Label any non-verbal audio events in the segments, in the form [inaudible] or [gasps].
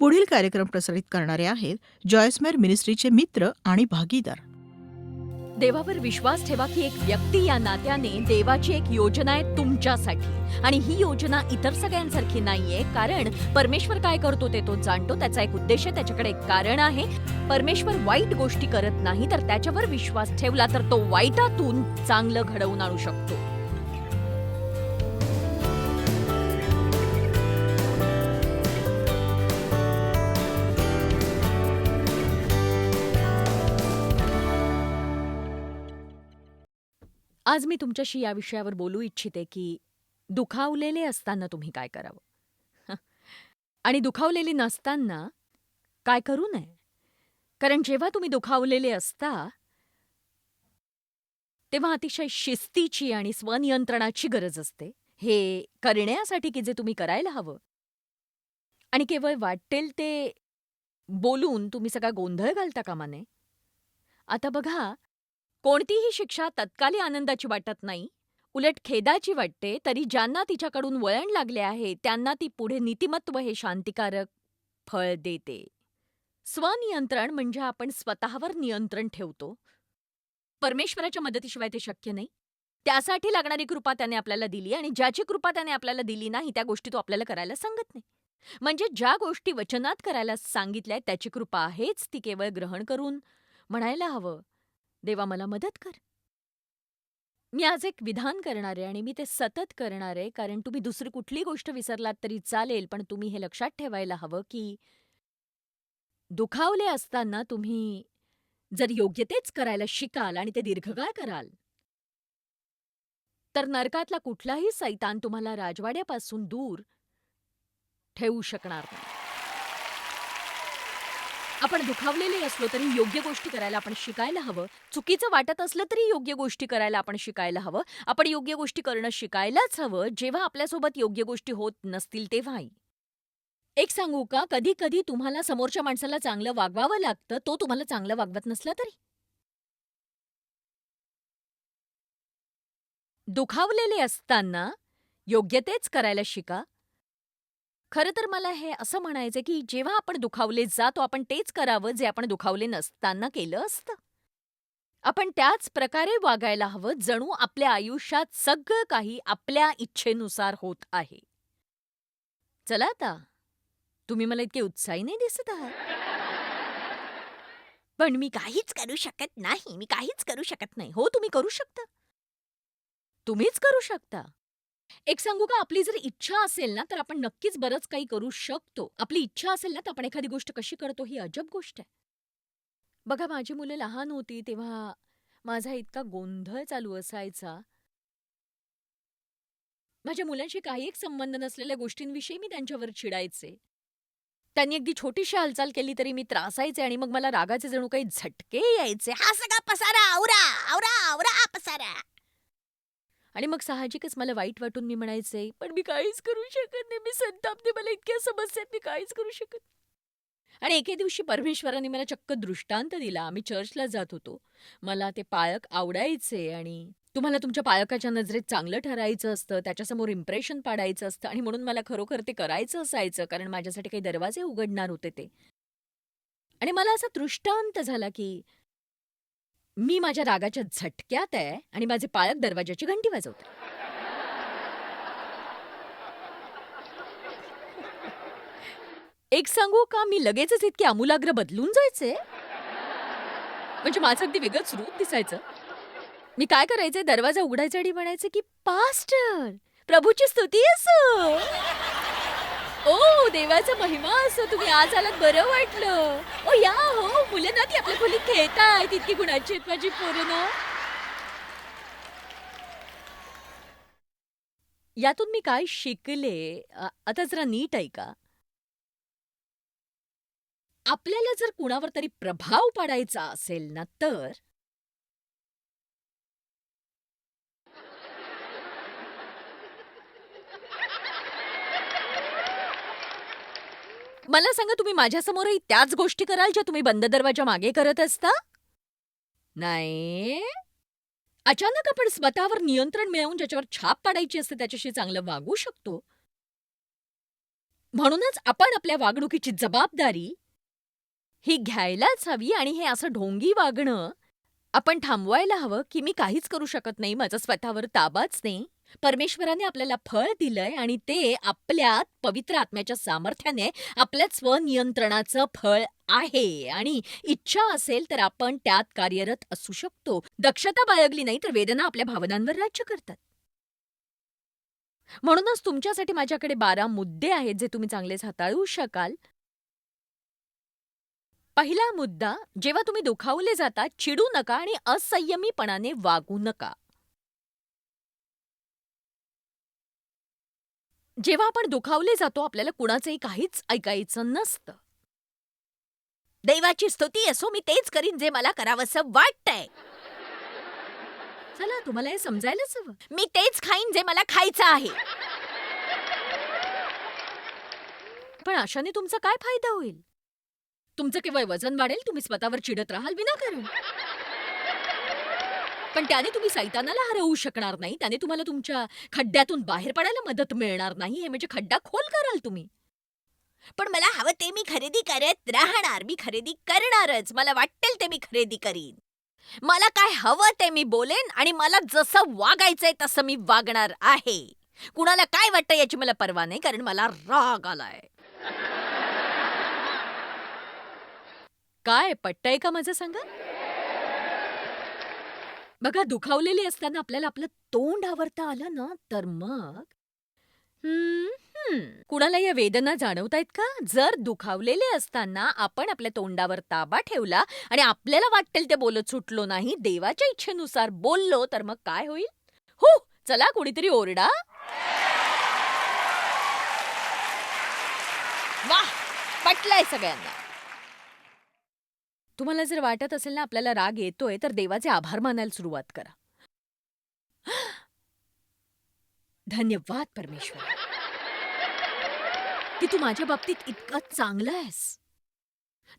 पुढील कार्यक्रम प्रसारित करणारे आहेत जॉयस्मेर मिनिस्ट्रीचे मित्र आणि भागीदार. देवावर विश्वास ठेवा की एक व्यक्ती या नात्याने देवाची एक योजना आहे तुमच्यासाठी. आणि ही योजना इतर सगळ्यांसारखी नाहीये कारण परमेश्वर काय करतो ते तो जाणतो त्याचा एक उद्देश आहे त्याच्याकडे एक कारण आहे. परमेश्वर वाईट गोष्टी करत नाही तर त्याच्यावर विश्वास ठेवला तर तो वाईटातून चांगलं घडवून आणू शकतो. आज मी तुमच्याशी या विषयावर बोलू इच्छिते की दुखावलेले असताना तुम्ही काय करावं? आणि दुखावलेली नसताना काय करू नये? कारण जेव्हा तुम्ही दुखावलेले असता तेव्हा अतिशय शिस्तीची आणि स्वनियंत्रणाची गरज असते. हे करण्यासाठी की जे तुम्ही करायला हवं. आणि केवळ वाटेल ते बोलून तुम्ही सगळा गोंधळ घालता कामा नये. आता बघा कोणतीही शिक्षा तत्काली आनंदाची वाटत नाही. उलट खेदाची वाटते तरी ज्यांना तिच्याकडून वळण लागले आहे त्यांना ती पुढे नीतिमत्व हे शांतिकारक फळ देते. स्वनियंत्रण म्हणजे आपण स्वतःवर नियंत्रण ठेवतो. परमेश्वराच्या मदतीशिवाय ते शक्य नाही. त्यासाठी लागणारी कृपा त्याने आपल्याला दिली आणि ज्याची कृपा त्याने आपल्याला दिली नाही त्या गोष्टी तो आपल्याला करायला सांगत नाही. म्हणजे ज्या गोष्टी वचनात करायला सांगितल्या त्याची कृपा आहेच ती केवळ ग्रहण करून म्हणायला हवं. देवा मला मदत कर. मी आज एक विधान करणार आहे आणि मी ते सतत करणार आहे कारण तुम्ही दुसरी कुठली गोष्ट विसरलात तरी चालेल पण तुम्ही हे लक्षात ठेवायला हवं की दुखावले असताना तुम्ही जर योग्य तेच करायला शिकाल आणि ते दीर्घकाळ कराल तर नरकातला कुठलाही सैतान तुम्हाला राजवाड्यापासून दूर ठेवू शकणार नाही. आपण दुखावलेले असलो तरी योग्य गोष्टी करायला आपण शिकायला हवं. चुकीचं वाटत असलं तरी योग्य गोष्टी करायला आपण शिकायला हवं. आपण योग्य गोष्टी करणं शिकायलाच हवं. जेव्हा आपल्यासोबत योग्य गोष्टी होत नसतील तेव्हाही. एक सांगू का? कधी कधी तुम्हाला समोरच्या माणसाला चांगलं वागवावं लागतं. तो तुम्हाला चांगलं वागवत नसला तरी. दुखावलेले असताना योग्य तेच करायला शिका. खरं तर मला हे असं म्हणायचं की जेव्हा आपण दुखावले जातो आपण तेच करावं जे आपण दुखावले नसताना केलं असतं. आपण त्याच प्रकारे वागायला हवं जणू आपल्या आयुष्यात सगळं काही आपल्या इच्छेनुसार होत आहे. चला आता तुम्ही मला इतके उत्साही नाही दिसत आहात. पण मी काहीच करू शकत नाही मी काहीच करू शकत नाही. हो तुम्ही करू शकता. तुम्हीच करू शकता. एक सांगू का? आपली जर इच्छा असेल ना तर आपण नक्कीच बरंच काही करू शकतो. आपली इच्छा असेल ना तर आपण एखादी गोष्ट कशी करतो ही अजब गोष्ट आहे. बघा माझी मुलं लहान होती तेव्हा माझा इतका गोंधळ चालू असायचा. माझ्या मुलांशी काही एक संबंध नसलेल्या गोष्टींविषयी मी त्यांच्यावर चिडायचे. त्यांनी अगदी छोटीशी हालचाल केली तरी मी त्रासायचे आणि मग मला रागाचे जणू काही झटके यायचे. हा सगळा पसारा आवरा आवरा आवरा पसारा. आणि मग साहजिकच मला वाईट वाटून मी म्हणायचे पण मी काहीच करू शकत नाही. मी संतापते. मला इतक्या समस्या आहेत मी काहीच करू शकत आणि एके दिवशी परमेश्वराने मला चक्क दृष्टांत दिला. आम्ही चर्चला जात होतो. मला ते पाळक आवडायचे आणि तुम्हाला तुमच्या पाळकाच्या नजरेत चांगलं ठरायचं असतं त्याच्यासमोर इम्प्रेशन पाडायचं असतं आणि म्हणून मला खरोखर ते करायचं असायचं कारण माझ्यासाठी काही दरवाजे उघडणार होते ते. आणि मला असा दृष्टांत झाला की मी माझ्या रागाच्या झटक्यात आहे आणि माझे पाळक दरवाजाची घंटी वाजवते एक सांगू का मी लगेचच इतके आमूलाग्र बदलून जायचे? म्हणजे माझं अगदी वेगळंच रूप दिसायचं. मी काय करायचे दरवाजा उघडायचा आणि म्हणायचे की पास्टर प्रभूची स्तुती असो ओ देवाचा महिमा असो तुम्ही आज आलात बरं वाटलं. ओ या हो मुलं ना ती आपल्या खोलीत खेळतायत इतकी गुणाची आहेत माझी पोरं ना. यातून मी काय शिकले? अ- आता जरा नीट ऐका. आपल्याला जर कुणावर तरी प्रभाव पाडायचा असेल ना तर? मला सांगा तुम्ही माझ्यासमोरही त्याच गोष्टी कराल ज्या तुम्ही बंद दरवाजा मागे करत असता? नाही. अचानक आपण स्वतःवर नियंत्रण मिळवून ज्याच्यावर छाप पाडायची असते त्याच्याशी चांगलं वागू शकतो. म्हणूनच आपण आपल्या वागणुकीची जबाबदारी ही घ्यायलाच हवी आणि हे असं ढोंगी वागणं आपण थांबवायला हवं की मी काहीच करू शकत नाही माझा स्वतःवर ताबाच नाही. परमेश्वराने आपल्याला फळ दिलंय आणि ते आपल्यात पवित्र आत्म्याच्या सामर्थ्याने आपल्यात स्वनियंत्रणाचं फळ आहे. आणि इच्छा असेल तर आपण त्यात कार्यरत असू शकतो. दक्षता बाळगली नाही तर वेदना आपल्या भावनांवर राज्य करतात. म्हणूनच तुमच्यासाठी माझ्याकडे बारा मुद्दे आहेत जे तुम्ही चांगलेच हाताळू शकाल. पहिला मुद्दा जेव्हा तुम्ही दुखावले जाता चिडू नका आणि असंयमीपणाने वागू नका. जेव्हा आपण दुखावले जातो आपल्याला कुणाचंही काहीच ऐकायचं नसतं. देवाची स्तुती असो मी तेच करीन जे मला करावंसं वाटतंय. चला तुम्हाला हे समजायलाच हवं. मी तेच खाईन जे मला खायचं आहे. पण अशाने तुमचा काय फायदा होईल? तुमचं केवळ वजन वाढेल तुम्ही स्वतःवर चिडत राहाल विनाकारण. पण त्याने तुम्ही सैतानाला हरवू शकणार नाही. त्याने तुम्हाला तुमच्या खड्ड्यातून बाहेर पडायला मदत मिळणार नाही. हे म्हणजे खड्डा खोल कराल तुम्ही. पण मला हवं ते मी खरेदी करत राहणार. मी खरेदी करणारच. मला वाटेल ते मी खरेदी करीन. मला काय हवं ते मी बोलेन आणि मला जसं वागायचंय तसं मी वागणार आहे. कुणाला काय वाटतं याची मला पर्वा नाही कारण मला राग आलाय. काय पटतंय का माझं सांगा बघा दुखावलेली असताना आपल्याला आपलं तोंड आवरता आलं ना तर मग? कुणाला या वेदना जाणवतायत का? जर दुखावलेले असताना आपण आपल्या तोंडावर ताबा ठेवला आणि आपल्याला वाटेल ते बोलत सुटलो नाही देवाच्या इच्छेनुसार बोललो तर मग काय होईल? हो चला कोणीतरी ओरडा. वाह पटलंय सगळ्यांना. तुम्हाला जर वाटत असेल ना आपल्याला राग येतोय तर देवाचे आभार मानायला सुरुवात करा. [gasps] धन्यवाद परमेश्वर. की तू माझ्या बाबतीत इतका चांगला आहेस.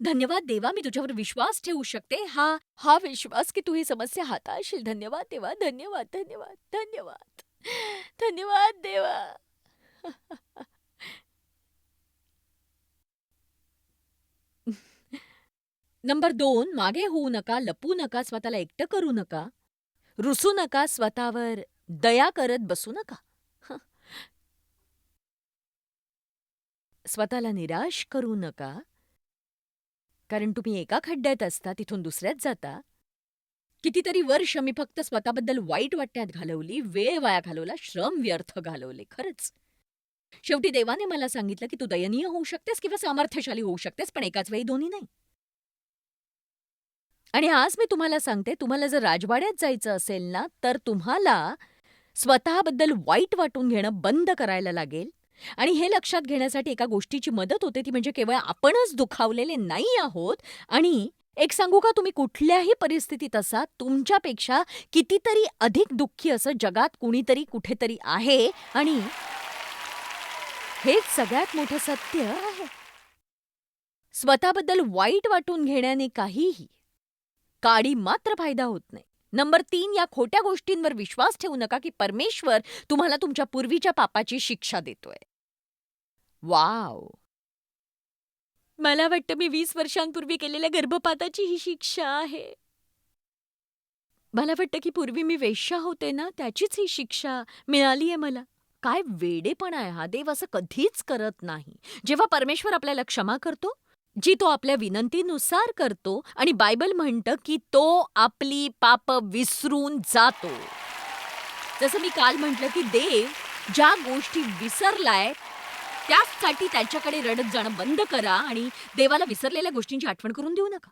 धन्यवाद देवा मी तुझ्यावर विश्वास ठेवू शकते. हा हा विश्वास की तू ही समस्या हाताळशील. धन्यवाद देवा धन्यवाद धन्यवाद धन्यवाद. धन्यवाद देवा. [laughs] नंबर दोन मागे होऊ नका लपू नका स्वतःला एकटं करू नका. रुसू नका स्वतःवर दया करत बसू नका. स्वतःला निराश करू नका. कारण तुम्ही एका खड्ड्यात असता तिथून दुसऱ्यात जाता. कितीतरी वर्ष मी फक्त स्वतःबद्दल वाईट वाटण्यात घालवली वेळ वाया घालवला श्रम व्यर्थ घालवले खरंच. शेवटी देवाने मला सांगितलं की तू दयनीय होऊ शकतेस किंवा सामर्थ्यशाली होऊ शकतेस पण एकाच वेळी दोन्ही नाही. आणि आज मी तुम्हाला सांगते तुम्हाला जर राजवाड्यात जायचं असेल ना तर तुम्हाला स्वतःबद्दल वाईट वाटून घेणं बंद करायला लागेल. आणि हे लक्षात घेण्यासाठी एका गोष्टीची मदत होते ती म्हणजे केवळ आपणच दुखावलेले नाही आहोत. आणि एक सांगू का तुम्ही कुठल्याही परिस्थितीत असा तुमच्यापेक्षा कितीतरी अधिक दुःखी असं जगात कुणीतरी कुठेतरी आहे आणि हेच सगळ्यात मोठं सत्य आहे. स्वतःबद्दल वाईट वाटून घेण्याने काहीही काडी मात्र फायदा होत नाही. नंबर तीन या खोट्या गोष्टींवर विश्वास ठेवू नका की परमेश्वर तुम्हाला तुमच्या पूर्वीच्या पापाची शिक्षा देतोय. वाव! मला वाटतं मी वीस वर्षांपूर्वी केलेल्या गर्भपाताची ही शिक्षा आहे. मला वाटतं की पूर्वी मी वेश्या होते ना त्याचीच ही शिक्षा मिळाली आहे मला. काय वेडेपणा आहे हा देव असं कधीच करत नाही. जेव्हा परमेश्वर आपल्याला क्षमा करतो जी तो आपल्या विनंतीनुसार करतो आणि बायबल म्हणतं की तो आपली पाप विसरून जातो. जसं मी काल म्हटलं की देव ज्या गोष्टी विसरलाय त्यासाठी त्याच्याकडे रडत जाणं बंद करा आणि देवाला विसरलेल्या गोष्टींची आठवण करून देऊ नका.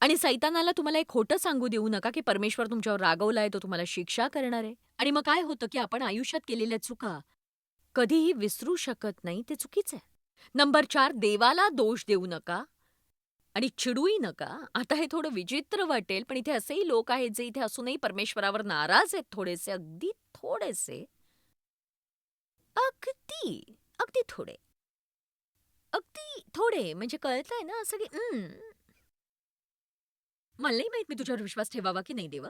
आणि सैतानाला तुम्हाला एक खोटं सांगू देऊ नका की परमेश्वर तुमच्यावर रागवलाय तो तुम्हाला शिक्षा करणार आहे. आणि मग काय होतं की आपण आयुष्यात केलेल्या चुका कधीही विसरू शकत नाही ते चुकीचं आहे. नंबर चार देवाला दोष देऊ नका. आणि चिडूही नका. आता हे थोडं विचित्र वाटेल पण इथे असेही लोक आहेत जे इथे असूनही परमेश्वरावर नाराज आहेत थोडेसे अगदी थोडेसे. अगदी अगदी थोडे. अगदी थोडे म्हणजे कळतंय ना असं की मला नाही माहीत मी तुझ्यावर विश्वास ठेवावा की नाही देवा.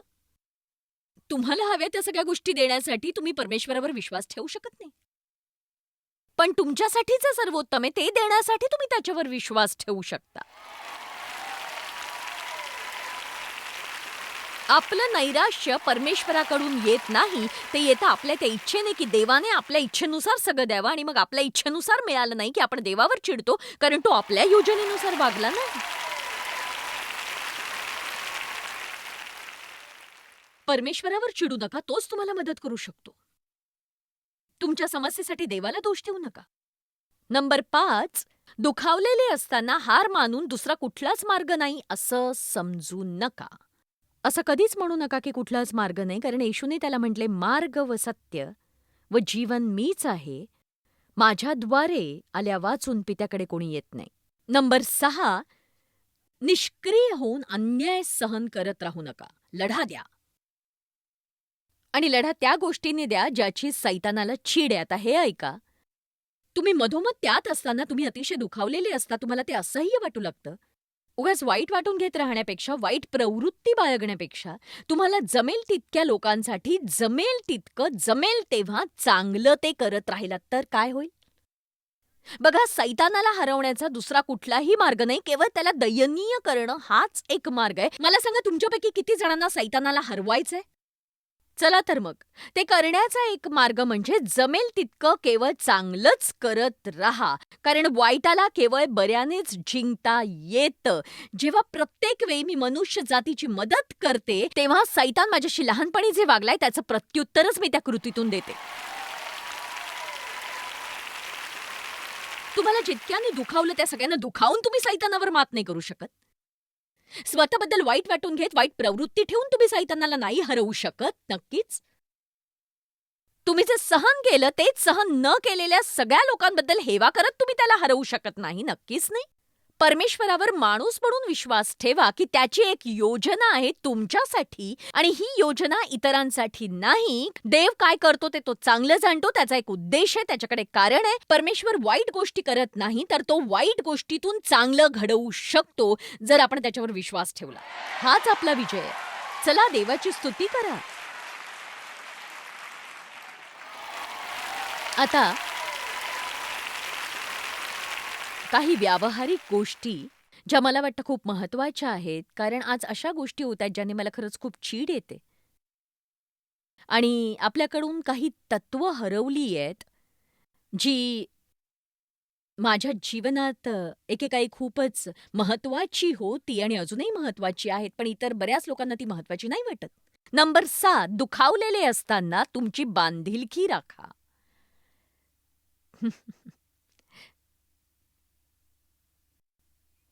तुम्हाला हव्या त्या सगळ्या गोष्टी देण्यासाठी तुम्ही परमेश्वरावर विश्वास ठेवू शकत नाही. पण तुमच्यासाठीचं सर्वोत्तम आहे ते देण्यासाठी तुम्ही त्याच्यावर विश्वास ठेवू शकता. आपलं नैराश्य परमेश्वराकडून येत नाही ते येतं आपल्या त्या इच्छेने की देवाने आपल्या इच्छेनुसार सगळं द्यावं आणि मग आपल्या इच्छेनुसार मिळालं नाही की आपण देवावर चिडतो कारण तो आपल्या योजनेनुसार वागला नाही. परमेश्वरावर चिडू नका तोच तुम्हाला मदत करू शकतो. तुमच्या समस्येसाठी देवाला दोष देऊ नका. नंबर पाच दुखावलेले असताना हार मानून दुसरा कुठलाच मार्ग नाही असं समजू नका. असं कधीच म्हणू नका की कुठलाच मार्ग नाही कारण येशूने त्याला म्हटले मार्ग व सत्य व जीवन मीच आहे. माझ्याद्वारे आल्या वाचून पित्याकडे कोणी येत नाही. नंबर सहा निष्क्रिय होऊन अन्याय सहन करत राहू नका. लढा द्या. आणि लढा त्या गोष्टीने द्या ज्याची सैतानाला चीड आहे आता हे ऐका. तुम्ही मधोमध त्यात असताना तुम्ही अतिशय दुखावलेले असता तुम्हाला ते असह्य वाटू लागतं. उगाच वाईट वाटून घेत राहण्यापेक्षा वाईट प्रवृत्ती बाळगण्यापेक्षा तुम्हाला जमेल तितक्या लोकांसाठी जमेल तितकं जमेल तेव्हा चांगलं ते करत राहिलात तर काय होईल? बघा सैतानाला हरवण्याचा दुसरा कुठलाही मार्ग नाही केवळ त्याला दयनीय करणं हाच एक मार्ग आहे. मला सांगा तुमच्यापैकी किती जणांना सैतानाला हरवायचंय? चला तर मग. ते करण्याचा एक मार्ग म्हणजे जमेल तितकं केवळ चांगलंच करत राहा. कारण वाईटाला केवळ बऱ्यानेच जिंकता येतं. जेव्हा प्रत्येक वेळी मी मनुष्य जातीची मदत करते तेव्हा सैतान माझ्याशी लहानपणी जे वागलाय त्याचं प्रत्युत्तरच मी त्या कृतीतून देते. तुम्हाला जितक्याने दुखावलं त्या सगळ्यांना दुखावून तुम्ही सैतानावर मात नाही करू शकत. स्वतःबद्दल वाईट वाटून घेत वाईट प्रवृत्ती ठेवून तुम्ही सैतानाला नाही हरवू शकत नक्कीच. तुम्ही जे सहन केलं तेच सहन न केलेल्या सगळ्या लोकांबद्दल हेवा करत तुम्ही त्याला हरवू शकत नाही नक्कीच नाही? परमेश्वरावर माणूस म्हणून विश्वास ठेवा की त्याची एक योजना आहे तुमच्यासाठी आणि ही योजना इतरांसाठी नाही. देव काय करतो ते तो चांगलं जाणतो त्याचा एक उद्देश आहे त्याच्याकडे कारण आहे. परमेश्वर वाईट गोष्टी करत नाही तर तो वाईट गोष्टीतून चांगलं घडवू शकतो जर आपण त्याच्यावर विश्वास ठेवला. हाच आपला विजय आहे. चला देवाची स्तुती करा. आता काही व्यावहारिक गोष्टी ज्या मला वाटतं खूप महत्त्वाच्या आहेत कारण आज अशा गोष्टी होत आहेत ज्याने मला खरंच खूप चीड येते. आणि आपल्याकडून काही तत्व हरवली आहेत जी माझ्या जीवनात एकेकाळी खूपच महत्वाची होती आणि अजूनही महत्वाची आहेत पण इतर बऱ्याच लोकांना ती महत्वाची नाही वाटत. नंबर सात दुखावलेले असताना तुमची बांधिलकी राखा.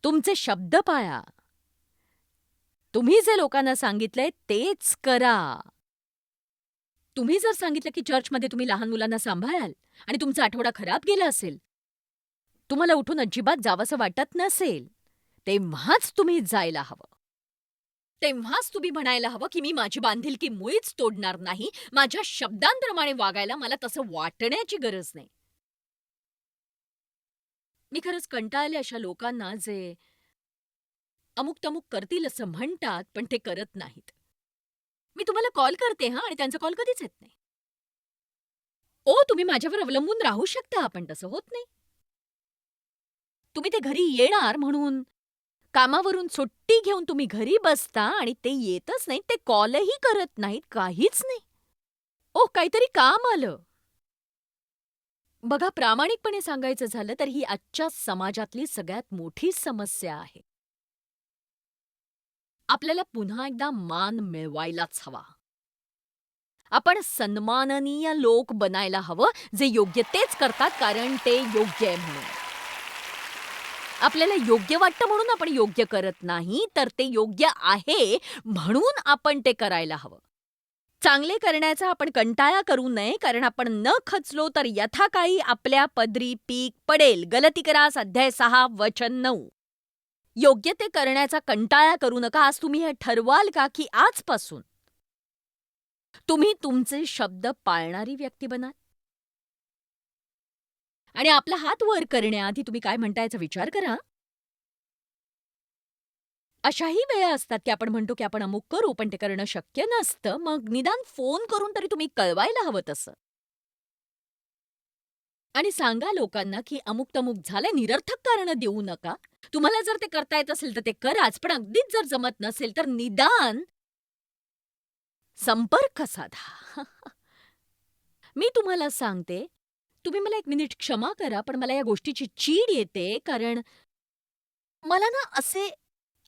तुमचे शब्द पाळा. तुम्ही जे लोकांना सांगितलंय तेच करा. तुम्ही जर सांगितलं की चर्चमध्ये तुम्ही लहान मुलांना सांभाळाल आणि तुमचा आठवडा खराब गेला असेल तुम्हाला उठून अजिबात जावंसं वाटत नसेल तेव्हाच तुम्ही जायला हवं. तेव्हाच तुम्ही म्हणायला हवं की मी माझी बांधिलकी मुळीच तोडणार नाही माझ्या शब्दांप्रमाणे वागायला मला तसं वाटण्याची गरज नाही. मी खरंच कंटाळले अशा लोकांना जे अमुक तमुक करतील असं म्हणतात पण ते करत नाहीत. मी तुम्हाला कॉल करते हा आणि त्यांचा कॉल कधीच येत नाही. ओ तुम्ही माझ्यावर अवलंबून राहू शकता पण तसं होत नाही. तुम्ही ते घरी येणार म्हणून कामावरून सुट्टी घेऊन तुम्ही घरी बसता आणि ते येतच नाहीत ते कॉलही करत नाहीत काहीच नाही. ओ काहीतरी काम आलं. बघा प्रामाणिकपणे सांगायचं झालं तर ही आजच्या समाजातली सगळ्यात मोठी समस्या आहे. आपल्याला पुन्हा एकदा मान मिळवायलाच हवा. आपण सन्माननीय लोक बनायला हवं जे योग्य तेच करतात कारण ते योग्य आहे म्हणून. आपल्याला योग्य वाटतं म्हणून आपण योग्य करत नाही तर ते योग्य आहे म्हणून आपण ते करायला हवं. चांगले करण्याचा आपण कंटाळा करू नये कारण आपण न खचलो तर यथाकाळी आपल्या पदरी पीक पडेल. गलती करा अध्याय सहा वचन नऊ. योग्य ते करण्याचा कंटाळा करू नका. आज तुम्ही हे ठरवाल का की आजपासून तुम्ही तुमचे शब्द पाळणारी व्यक्ती बनाल? आणि आपला हात वर करण्याआधी तुम्ही काय म्हणता याचा विचार करा. अशाही वेळा असतात की आपण म्हणतो की आपण अमुक करू पण ते करणं शक्य नसतं. मग निदान फोन करून तरी तुम्ही कळवायला हवं तसं. आणि सांगा लोकांना की अमुक तमुक झालंय निरर्थक कारण देऊ नका. तुम्हाला जर ते करता येत असेल तर ते कराच पण अगदीच जर जमत नसेल तर निदान संपर्क साधा. [laughs] मी तुम्हाला सांगते तुम्ही मला एक मिनिट क्षमा करा पण मला या गोष्टीची चीड येते कारण मला ना असे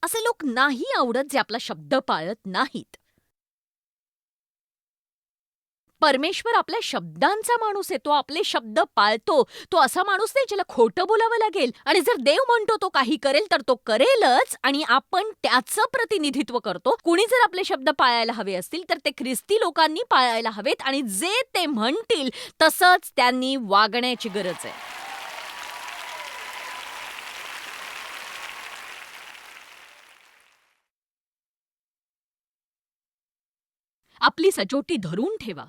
असे लोक नाही आवडत जे आपला शब्द पाळत नाहीत. परमेश्वर आपल्या शब्दांचा माणूस आहे तो आपले शब्द पाळतो तो असा माणूस नाही ज्याला खोटं बोलावं लागेल. आणि जर देव म्हणतो तो काही करेल तर तो करेलच. आणि आपण त्याचं प्रतिनिधित्व करतो. कुणी जर आपले शब्द पाळायला हवे असतील तर ते ख्रिस्ती लोकांनी पाळायला हवेत. आणि जे ते म्हणतील तसंच त्यांनी वागण्याची गरज आहे. आपली सचोटी धरून ठेवा.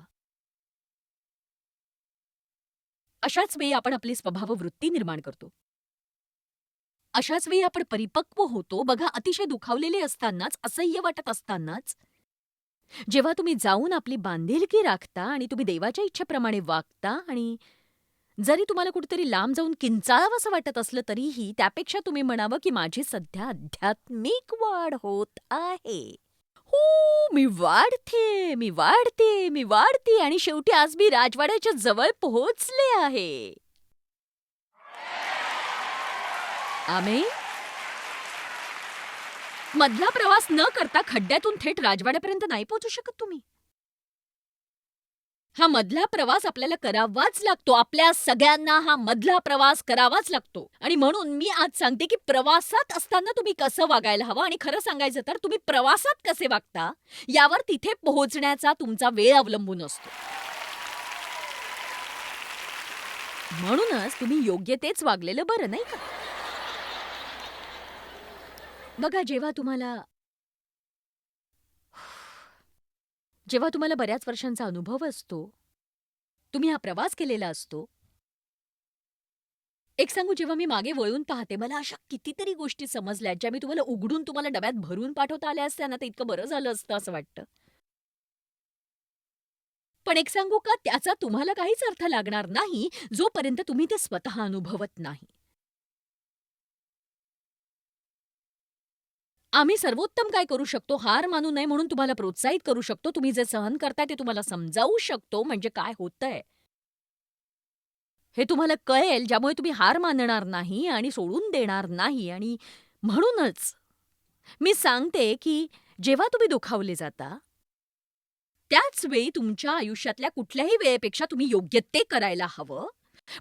अशाच वेळी आपण आपली स्वभाव वृत्ती निर्माण करतो. अशाच वेळी आपण परिपक्व होतो. बघा अतिशय दुखावलेले असतानाच असह्य वाटत असतानाच जेव्हा तुम्ही जाऊन आपली बांधिलकी राखता आणि तुम्ही देवाच्या इच्छेप्रमाणे वागता आणि जरी तुम्हाला कुठेतरी लांब जाऊन किंचाळावंसं वाटत असलं तरीही त्यापेक्षा तुम्ही म्हणावं की माझी सध्या आध्यात्मिक वाढ होत आहे. हो मी वाढते मी वाढते मी वाढते आणि शेवटी आज मी राजवाड्याच्या जवळ पोहोचले आहे. आम्ही मधला प्रवास न करता खड्ड्यातून थेट राजवाड्यापर्यंत नाही पोहोचू शकत तुम्ही. हा मधला प्रवास आपल्याला करावाच लागतो. आपल्या सगळ्यांना हा मधला प्रवास करावाच लागतो. आणि म्हणून मी आज सांगते की प्रवासात असताना तुम्ही कसं वागायला हवं? आणि खरं सांगायचं तर तुम्ही प्रवासात कसे वागता? यावर तिथे पोहोचण्याचा तुमचा वेळ अवलंबून असतो. म्हणूनच तुम्ही योग्य तेच वागलेलं बरं नाही का? बघा जेव्हा तुम्हाला जेव्हा तुम्हाला बऱ्याच वर्षांचा अनुभव असतो तुम्ही हा प्रवास केलेला असतो. एक सांगू जेव्हा मी मागे वळून पाहते मला अशा कितीतरी गोष्टी समजल्या ज्या मी तुम्हाला उघडून तुम्हाला डब्यात भरून पाठवता आल्या असत्या ना तर इतकं बरं झालं असतं असं वाटतं. पण एक सांगू का त्याचा तुम्हाला काहीच अर्थ लागणार नाही जोपर्यंत तुम्ही ते स्वतः अनुभवत नाही. आम्ही सर्वोत्तम काय करू शकतो? हार मानू नये म्हणून तुम्हाला प्रोत्साहित करू शकतो. तुम्ही जे सहन करताय ते तुम्हाला समजावू शकतो. म्हणजे काय होतंय? हे तुम्हाला कळेल. ज्यामुळे तुम्ही हार मानणार नाही आणि सोडून देणार नाही. आणि म्हणूनच मी सांगते की जेव्हा तुम्ही दुखावले जाता त्याच वेळी तुमच्या आयुष्यातल्या कुठल्याही वेळेपेक्षा तुम्ही योग्य ते करायला हवं.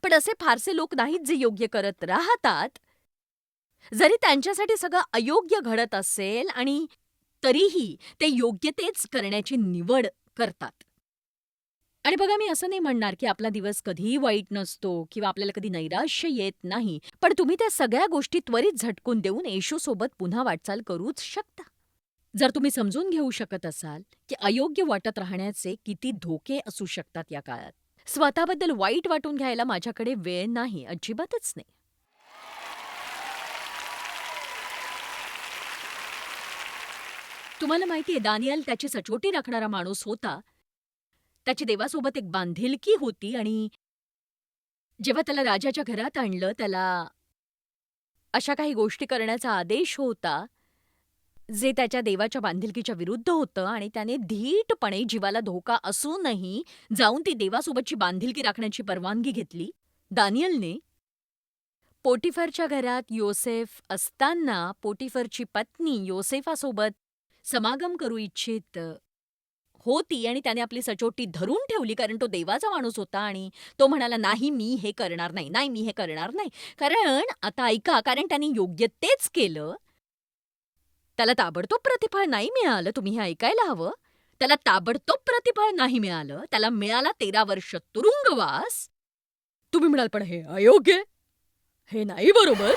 पण असे फारसे लोक नाहीत जे योग्य करत राहतात. जरी त्यांच्यासाठी सगळं अयोग्य घडत असेल आणि तरीही ते योग्य तेच करण्याची निवड करतात. आणि बघा मी असं नाही म्हणणार की आपला दिवस कधीही वाईट नसतो किंवा आपल्याला कधी नैराश्य येत नाही पण तुम्ही त्या सगळ्या गोष्टी त्वरित झटकून देऊन येशूसोबत पुन्हा वाटचाल करूच शकता. जर तुम्ही समजून घेऊ शकत असाल की अयोग्य वाटत राहण्याचे किती धोके असू शकतात या काळात. स्वतःबद्दल वाईट वाटून घ्यायला माझ्याकडे वेळ नाही अजिबातच नाही. तुम्हाला माहितीये दानियल त्याची सचोटी राखणारा माणूस होता. त्याची देवासोबत एक बांधिलकी होती आणि जेव्हा त्याला राजाच्या घरात आणलं त्याला अशा काही गोष्टी करण्याचा आदेश होता जे त्याच्या देवाच्या बांधिलकीच्या विरुद्ध होतं आणि त्याने धीटपणे जीवाला धोका असूनही जाऊन ती देवासोबतची बांधिलकी राखण्याची परवानगी घेतली. दानियलने पोटिफरच्या घरात योसेफ असताना पोटिफरची पत्नी योसेफासोबत समागम करू इच्छित. होती आणि त्याने आपली सचोटी धरून ठेवली कारण तो देवाचा माणूस होता आणि तो म्हणाला नाही मी हे करणार नाही नाही मी हे करणार नाही. कारण आता ऐका कारण त्याने योग्य तेच केलं. त्याला ताबडतोब प्रतिफळ नाही मिळालं. तुम्ही हे ऐकायला हवं. त्याला ताबडतोब प्रतिफळ नाही मिळालं. त्याला मिळाला तेरा वर्ष तुरुंगवास. तुम्ही म्हणाल पण हे अयोग्य? हे नाही बरोबर?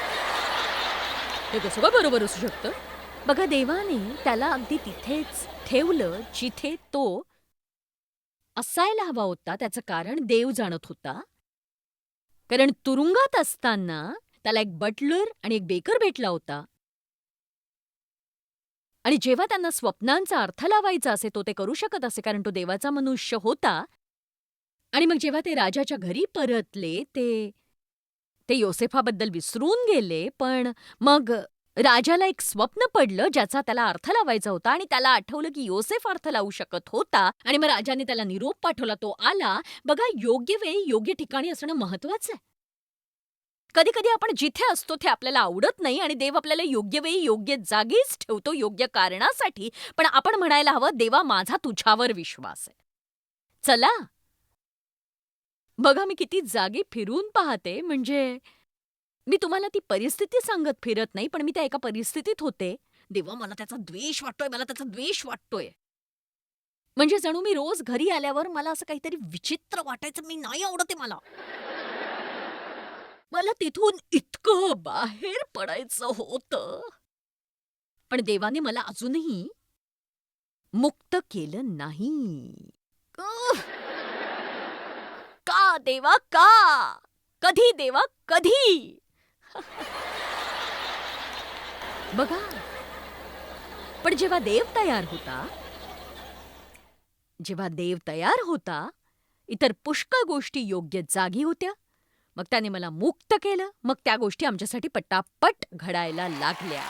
हे कसं बरोबर असू शकतं? बघा देवाने त्याला अगदी तिथेच ठेवलं जिथे तो असायला हवा होता. त्याचं कारण देव जाणत होता. कारण तुरुंगात असताना त्याला एक बटलर आणि एक बेकर भेटला होता. आणि जेव्हा त्यांना स्वप्नांचा अर्थ लावायचा असे तो ते करू शकत असे कारण तो देवाचा मनुष्य होता. आणि मग जेव्हा ते राजाच्या घरी परतले ते ते योसेफाबद्दल विसरून गेले पण मग राजाला एक स्वप्न पडलं ज्याचा त्याला अर्थ लावायचा होता आणि त्याला आठवलं की योसेफ अर्थ लावू शकत होता. आणि मग राजाने त्याला निरोप पाठवला. तो आला. बघा योग्य वेळी योग्य ठिकाणी असणं महत्वाचं आहे. कधी कधी आपण जिथे असतो ते आपल्याला आवडत नाही आणि देव आपल्याला योग्य वेळी योग्य जागीच ठेवतो योग्य कारणासाठी. पण आपण म्हणायला हवं देवा माझा तुझ्यावर विश्वास आहे. चला. बघा मी किती जागी फिरून पाहते. म्हणजे मी तुम्हाला ती परिस्थिती सांगत फिरत नाही पण मी त्या एका परिस्थितीत होते. देवा मला त्याचा द्वेष वाटतोय मला त्याचा द्वेष वाटतोय. म्हणजे जणू मी रोज घरी आल्यावर मला असं काहीतरी विचित्र वाटायचं मी नाही आवडते मला. मला तिथून इतकं बाहेर पडायचं होतं. पण देवाने मला अजूनही मुक्त केलं नाही. का देवा का? कधी देवा कधी? बघा. पण जेव्हा देव तयार होता जेव्हा देव तयार होता इतर पुष्कळ गोष्टी योग्य जागी होत्या. मग त्याने मला मुक्त केलं. मग त्या गोष्टी आमच्यासाठी पटापट घडायला लागल्या.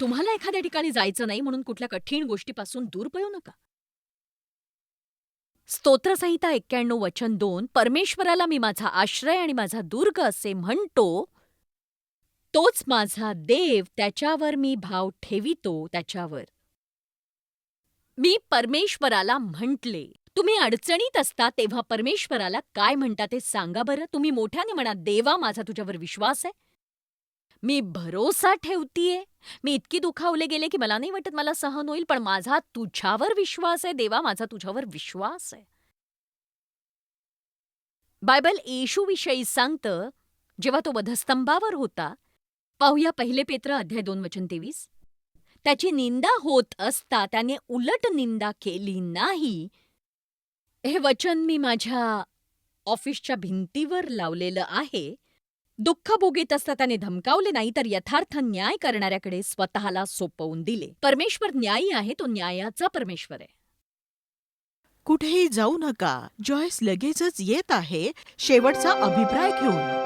तुम्हाला एखाद्या ठिकाणी जायचं नाही म्हणून कुठल्या कठीण गोष्टीपासून दूर पळू नका. स्तोत्रसंहिता एक्क्याण्णव वचन दोन परमेश्वराला मी माझा आश्रय आणि माझा दुर्ग असे म्हणतो. तोच माझा देव त्याच्यावर मी भाव ठेवितो त्याच्यावर. मी परमेश्वराला म्हंटले. तुम्ही अडचणीत असता तेव्हा परमेश्वराला काय म्हणता ते सांगा बरं. तुम्ही मोठ्याने म्हणा देवा माझा तुझ्यावर विश्वास आहे. मी भरोसा ठेवतीये. मी इतकी दुखावले गेले की मला नाही वाटत मला सहन होईल पण माझा तुझ्यावर विश्वास आहे देवा माझा तुझ्यावर विश्वास आहे. बायबल येशूविषयी सांगतं जेव्हा तो वधस्तंभावर होता पाहूया पहिले पेत्र अध्याय दोन वचन तेवीस. त्याची निंदा होत असता त्याने उलट निंदा केली नाही. हे वचन मी माझ्या ऑफिसच्या भिंतीवर लावलेलं आहे. दुःख भोगीत असता त्याने धमकावले नाही तर यथार्थ न्याय करणाऱ्याकडे स्वतःला सोपवून दिले. परमेश्वर न्यायी आहे तो न्यायाचा परमेश्वर आहे. कुठेही जाऊ नका जॉयस लगेचच येत आहे शेवटचा अभिप्राय घेऊन.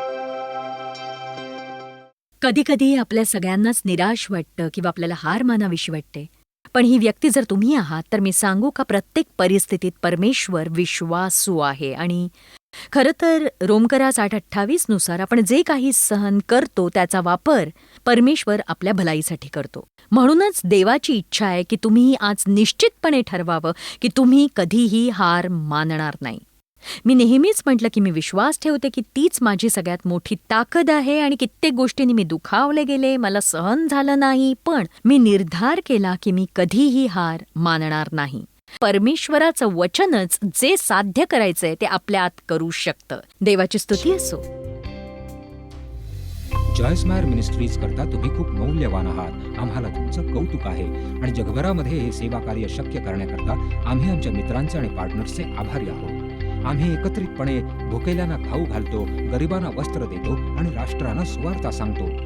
कधी कधी आपल्या सगळ्यांनाच निराश वाटतं किंवा आपल्याला हार मानाविषयी वाटते. पण ही व्यक्ती जर तुम्ही आहात तर मी सांगू का प्रत्येक परिस्थितीत परमेश्वर विश्वासू आहे आणि खरं तर रोमकरास आठ अठ्ठावीसनुसार आपण जे काही सहन करतो त्याचा वापर परमेश्वर आपल्या भलाईसाठी करतो. म्हणूनच देवाची इच्छा आहे की तुम्ही आज निश्चितपणे ठरवावं की तुम्ही कधीही हार मानणार नाही. मी नेहमीच म्हटलं की मी विश्वास ठेवते की तीच माझी सगळ्यात मोठी ताकद आहे आणि कित्येक गोष्टींनी मी दुखावले गेले मला सहन झालं नाही पण मी निर्धार केला की मी कधीही हार मानणार नाही. परमेश्वराचं वचनच जे साध्य करायचंय ते आपल्या आत करू शकतं. देवाची स्तुती असो. जॉयस मायर मिनिस्ट्रीज करता तुम्ही खूप मौल्यवान आहात. आम्हाला तुमचं कौतुक आहे. आणि जगभरामध्ये हे सेवा कार्य शक्य करण्याकरता आम्ही आमच्या मित्रांचे आणि पार्टनर्सचे आभारी आहोत. आम्ही एकत्रितपणे भुकेल्यांना खाऊ घालतो गरिबांना वस्त्र देतो आणि राष्ट्रांना सुवार्ता सांगतो.